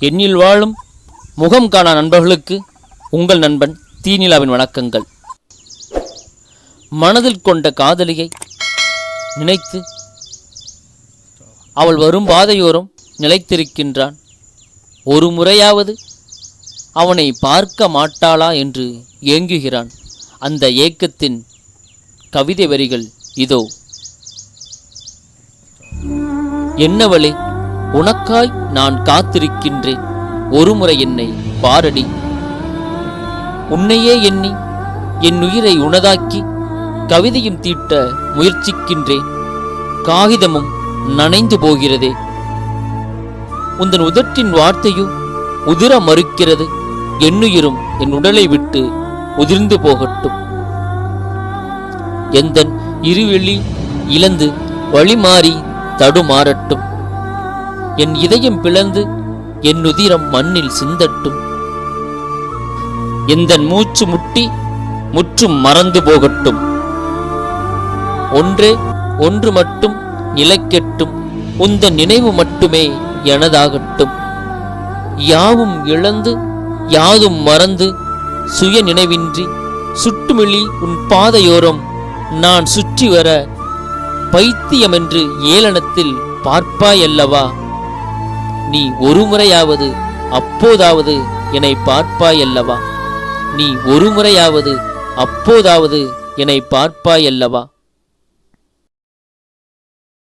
எண்ணில் வாழும் முகம் காணா நண்பர்களுக்கு உங்கள் நண்பன் தீநிலாவின் வணக்கங்கள். மனதில் கொண்ட காதலியை நினைத்து அவள் வரும் பாதையோரம் நிலைத்திருக்கின்றான். ஒரு முறையாவது அவனை பார்க்க மாட்டாளா என்று ஏங்குகிறான். அந்த ஏக்கத்தின் கவிதை வரிகள் இதோ. என்னவளே உனக்காய் நான் காத்திருக்கின்றேன். ஒருமுறை என்னை பாரடி. உன்னையே எண்ணி என் உயிரை உனதாக்கி கவிதையும் தீட்ட முயற்சிக்கின்றேன். காகிதமும் நனைந்து போகிறதே. உந்தன் உதட்டின் வார்த்தையும் உதிர மறுக்கிறது. என்னுயிரும் என் உடலை விட்டு உதிர்ந்து போகட்டும். எந்தன் இருவெளி இழந்து வழிமாறி தடுமாறட்டும். என் இதயம் பிளந்து என் உதிரம் மண்ணில் சிந்தட்டும். எந்தன் மூச்சு முட்டி முற்றும் மறந்து போகட்டும். ஒன்றே ஒன்று மட்டும் நிலைக்கட்டும். உந்த நினைவு மட்டுமே எனதாகட்டும். யாவும் இழந்து யாதும் மறந்து சுய நினைவின்றி சுட்டுமிழி உன் பாதையோரம் நான் சுற்றி வர பைத்தியமென்று ஏளனத்தில் பார்ப்பாயல்லவா? நீ ஒரு முறையாவது அப்போதாவது என்னை பார்ப்பாயல்லவா? நீ ஒரு முறையாவது அப்போதாவது என்னை பார்ப்பாயல்லவா?